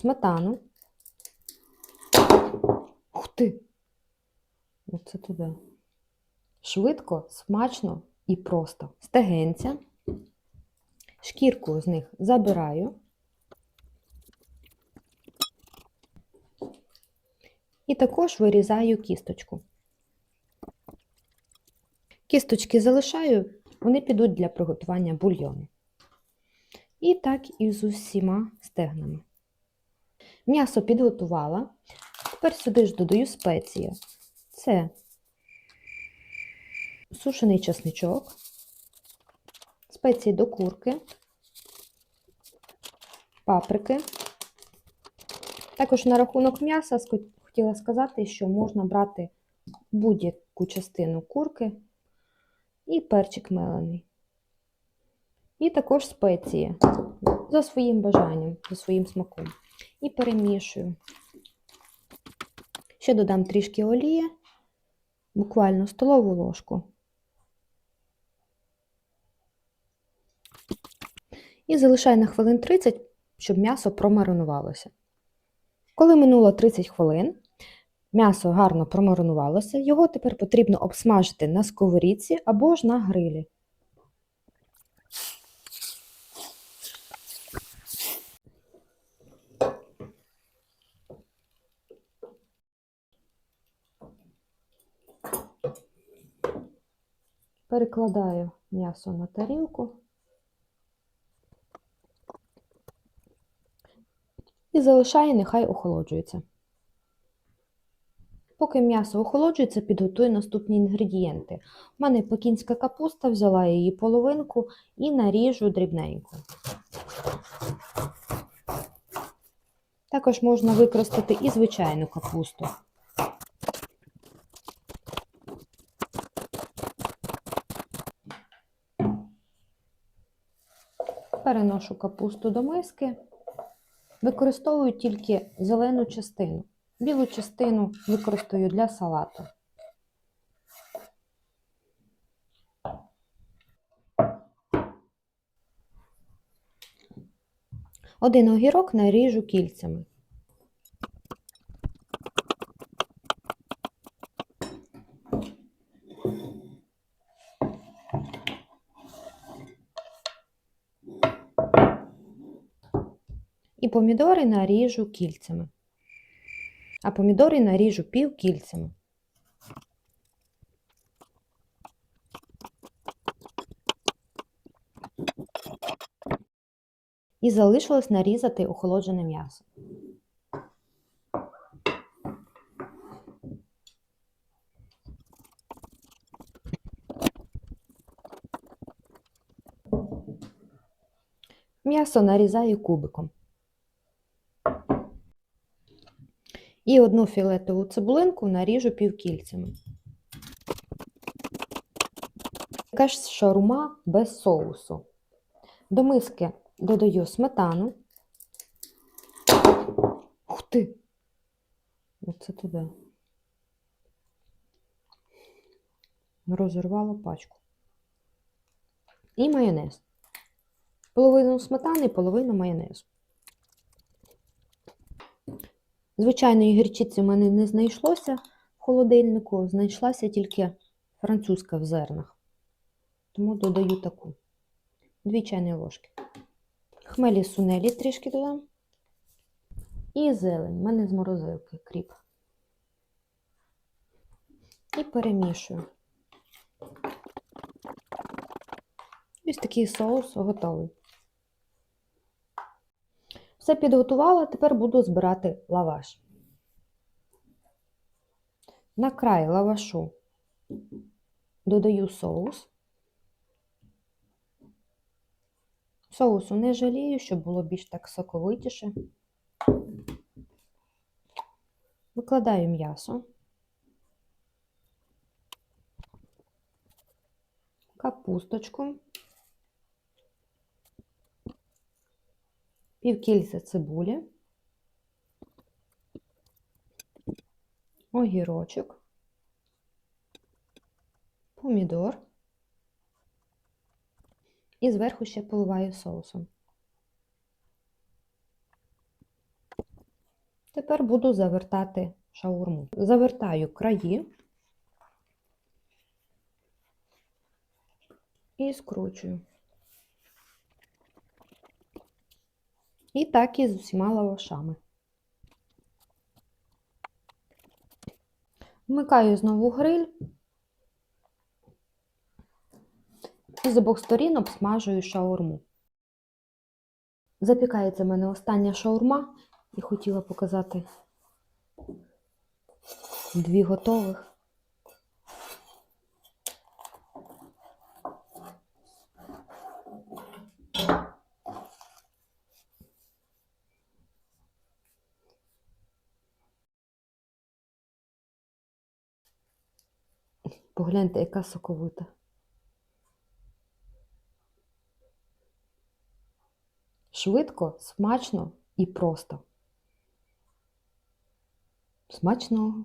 сметану. Ух ти! Оце туди. Швидко, смачно і просто. Стегенця. Шкірку з них забираю. І також вирізаю кісточку. Кісточки залишаю, вони підуть для приготування бульйону. І так і з усіма стегнами. М'ясо підготувала. Тепер сюди ж додаю спеції. Це сушений чесничок, спеції до курки, паприки. Також на рахунок м'яса хотіла сказати, що можна брати будь-яку частину курки і перчик мелений. І також спеції за своїм бажанням, за своїм смаком. І перемішую. Ще додам трішки олії, буквально столову ложку. І залишаю на хвилин 30, щоб м'ясо промаринувалося. Коли минуло 30 хвилин, м'ясо гарно промаринувалося, його тепер потрібно обсмажити на сковорідці або ж на грилі. Перекладаю м'ясо на тарілку і залишаю, нехай охолоджується. Поки м'ясо охолоджується, підготую наступні інгредієнти. У мене пекінська капуста, взяла її половинку і наріжу дрібненько. Також можна використати і звичайну капусту. Переношу капусту до миски. Використовую тільки зелену частину. Білу частину використаю для салату. Один огірок наріжу кільцями. І помідори наріжу кільцями. А помідори наріжу півкільцями. І залишилось нарізати охолоджене м'ясо. М'ясо нарізаю кубиком. І одну філетову цибулинку наріжу півкільцями. Яка ж шаурма без соусу. До миски додаю сметану. Ух ти! Оце туди. Розірвала пачку. І майонез. Половину сметани, половину майонезу. Звичайної гірчиці в мене не знайшлося в холодильнику, знайшлася тільки французька в зернах. Тому додаю таку. Дві чайні ложки. Хмелі сунелі трішки додам. І зелень. У мене з морозилки кріп. І перемішую. Ось такий соус готовий. Все підготувала, тепер буду збирати лаваш. На край лавашу додаю соус. Соусу не жалію, щоб було більш так соковитіше. Викладаю м'ясо, капусточку, півкільця цибулі, огірочок, помідор і зверху ще поливаю соусом. Тепер буду завертати шаурму. Завертаю краї і скручую. І так і з усіма лавашами. Вмикаю знову гриль і з обох сторін обсмажую шаурму. Запікається в мене остання шаурма і хотіла показати дві готових. Погляньте, яка соковита. Швидко, смачно і просто. Смачного!